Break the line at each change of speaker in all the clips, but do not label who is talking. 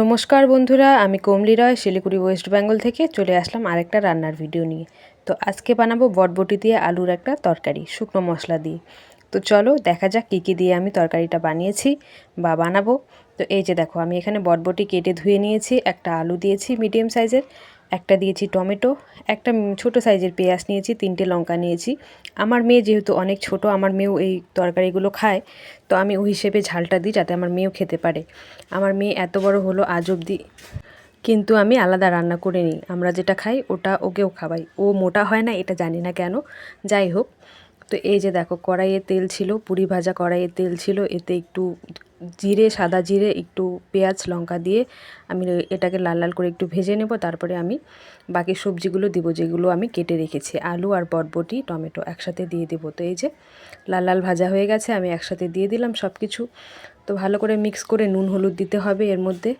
নমস্কার বন্ধুরা, আমি কমলি রয়, শিলিগুড়ি ওয়েস্ট বেঙ্গল থেকে চলে আসলাম আরেকটা রান্নার ভিডিও নিয়ে। তো আজকে বানাবো বটবটি দিয়ে আলুর একটা তরকারি, শুকনো মশলা দিয়ে। তো চলো দেখা যাক কী কী দিয়ে আমি তরকারিটা বানিয়েছি বা বানাবো। তো এই যে দেখো, আমি এখানে বটবটি কেটে ধুয়ে নিয়েছি, একটা আলু দিয়েছি মিডিয়াম সাইজের। একটা দিয়েছি টমেটো, একটা ছোট সাইজের পেঁয়াজ নিয়েছি, তিনটে লঙ্কা নিয়েছি। আমার মেয়ে যেহেতু অনেক ছোট, আমার মেয়েও এই তরকারিগুলো খায়, তো আমি ওই হিসেবে ঝালটা দিই যাতে আমার মেয়েও খেতে পারে। আমার মেয়ে এত বড় হলো আজ অবধি, কিন্তু আমি আলাদা রান্না করে নিই। আমরা যেটা খাই ওটা ওকেও খাওয়াই। ও মোটা হয় না, এটা জানি না কেন। যাই হোক, তো এই যে দেখো, কড়াইয়ে তেল ছিল, পুরি ভাজা কড়াইয়ে তেল ছিল, এতে একটু জিরে, সাদা জিরে, একটু পেঁয়াজ, লঙ্কা দিয়ে আমি এটাকে লাল লাল করে একটু ভেজে নেব। তারপরে আমি বাকি সবজিগুলো দিব, যেগুলো আমি কেটে রেখেছি। আলু আর বটবটি টমেটো একসাথে দিয়ে দেবো। তো এই যে লাল লাল ভাজা হয়ে গেছে, আমি একসাথে দিয়ে দিলাম সব কিছু তো ভালো করে মিক্স করে নুন, হলুদ দিতে হবে এর মধ্যে।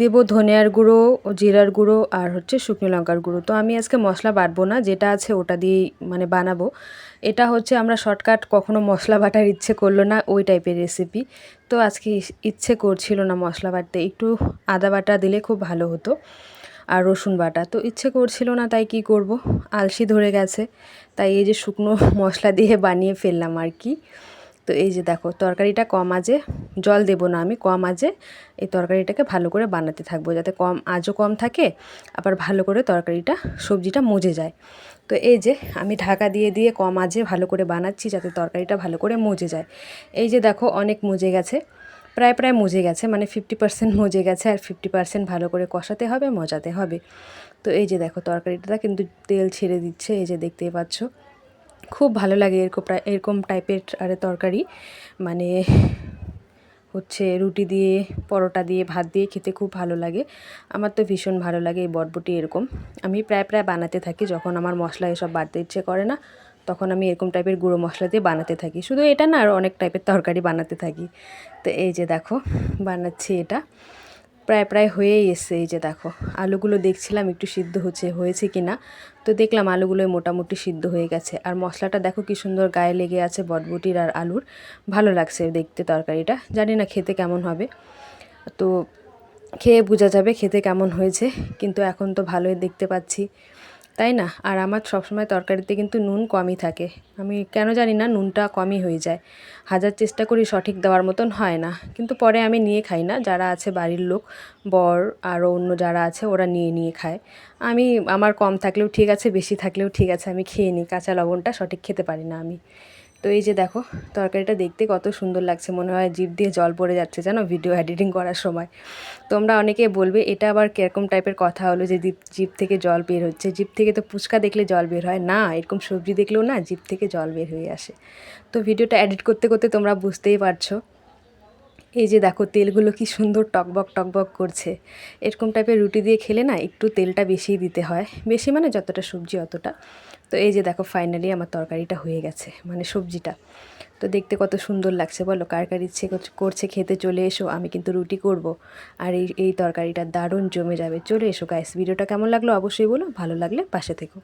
দেবো ধনিয়ার গুঁড়ো, জিরার গুঁড়ো আর হচ্ছে শুকনো লঙ্কার গুঁড়ো। তো আমি আজকে মশলা বাটবো না, যেটা আছে ওটা দিয়েই মানে বানাবো। এটা হচ্ছে আমরা শর্টকাট কখনো মশলা বাটার ইচ্ছে করল না, ওই টাইপের রেসিপি তো আজকে ইচ্ছে করছিল না মশলা বাটতে, একটু আদা বাটা দিলে খুব ভালো হতো আর রসুন বাটা। তো ইচ্ছে করছিল না, তাই কি করব? আলসি ধরে গেছে, তাই এই যে শুকনো মশলা দিয়ে বানিয়ে ফেললাম আর কি। তো এই যে দেখো, তরকারিটা কম আজে জল দেবো না আমি, কম আজে এই তরকারিটাকে ভালো করে বানাতে থাকব যাতে কম আজও কম থাকে, আবার ভালো করে তরকারিটা, সবজিটা মজে যায়। তো এই যে আমি ঢাকা দিয়ে দিয়ে কম আজে ভালো করে বানাচ্ছি যাতে তরকারিটা ভালো করে মজে যায়। এই যে দেখো অনেক মজে গেছে, প্রায় প্রায় মজে গেছে মানে ফিফটি পার্সেন্ট মজে গেছে আর ফিফটি পার্সেন্ট ভালো করে কষাতে হবে, মজাতে হবে। তো এই যে দেখো তরকারিটা কিন্তু তেল ছেড়ে দিচ্ছে, এই যে দেখতেই পাচ্ছ। খুব ভালো লাগে এরকম এরকম টাইপের আরে তরকারি। মানে হচ্ছে রুটি দিয়ে, পরোটা দিয়ে, ভাত দিয়ে খেতে খুব ভালো লাগে। আমার তো ভীষণ ভালো লাগে এই বটবটি এরকম। আমি প্রায় প্রায় বানাতে থাকি। যখন আমার মশলা এসব বাড়তে ইচ্ছে করে না, তখন আমি এরকম টাইপের গুঁড়ো মশলা দিয়ে বানাতে থাকি। শুধু এটা না আরও অনেক টাইপের তরকারি বানাতে থাকি। তো এই যে দেখো, বানাচ্ছি এটা। প্রায় প্রায় হয়েই এসছে এই যে দেখো। আলুগুলো দেখছিলাম একটু সিদ্ধ হচ্ছে, হয়েছে কি না তো দেখলাম আলুগুলো মোটামুটি সিদ্ধ হয়ে গেছে। আর মশলাটা দেখো কি সুন্দর গায়ে লেগে আছে বটবটির আর আলুর। ভালো লাগছে দেখতে তরকারিটা। জানি না খেতে কেমন হবে। তো খেয়ে বোঝা যাবে খেতে কেমন হয়েছে। কিন্তু এখন তো ভালোই দেখতে পাচ্ছি। তাই না? আর আমার সবসময় তরকারিতে কিন্তু নুন কমই থাকে। আমি কেন জানি না নুনটা কমই হয়ে যায়। হাজার চেষ্টা করি সঠিক দেওয়ার মতন হয় না। কিন্তু পরে আমি নিয়ে খাই না। যারা আছে বাড়ির লোক, বর, আরও অন্য যারা আছে ওরা নিয়ে নিয়ে খায়। আমি, আমার কম থাকলেও ঠিক আছে, বেশি থাকলেও ঠিক আছে। আমি খেয়ে নিই। কাঁচা লবণটা সঠিক খেতে পারি না আমি। তো এই যে দেখো, তরকারিটা দেখতে কত সুন্দর লাগছে। মনে হয় জিপ দিয়ে জল পড়ে যাচ্ছে, জানো ভিডিও এডিটিং করার সময়। তোমরা অনেকে বলবে, এটা আবার কীরকম টাইপের কথা হলো যে জিপ থেকে জল বের হচ্ছে? জিপ থেকে তো পুচকা দেখলে জল বের হয়। না, এরকম সবজি দেখলেও না জিপ থেকে জল বের হয়ে আসে। তো ভিডিওটা এডিট করতে করতে তোমরা বুঝতেই পারছ। এই যে দেখো তেলগুলো কি সুন্দর টকবক টকবক করছে। এরকম টাইপের রুটি দিয়ে খেলে না একটু তেলটা বেশিই দিতে হয়। বেশি মানে যতটা সবজি অতটা। তো এই যে দেখো ফাইনালি আমার তরকারিটা হয়ে গেছে মানে সবজিটা। তো দেখতে কত সুন্দর লাগছে বলো? কার কার ইচ্ছে করছে খেতে চলে এসো, আমি কিন্তু রুটি করব। আর এই এই তরকারিটা দারুণ জমে যাবে। চলে এসো গাইস ভিডিওটা কেমন লাগল অবশ্যই বলো, ভালো লাগলে পাশে থেকো।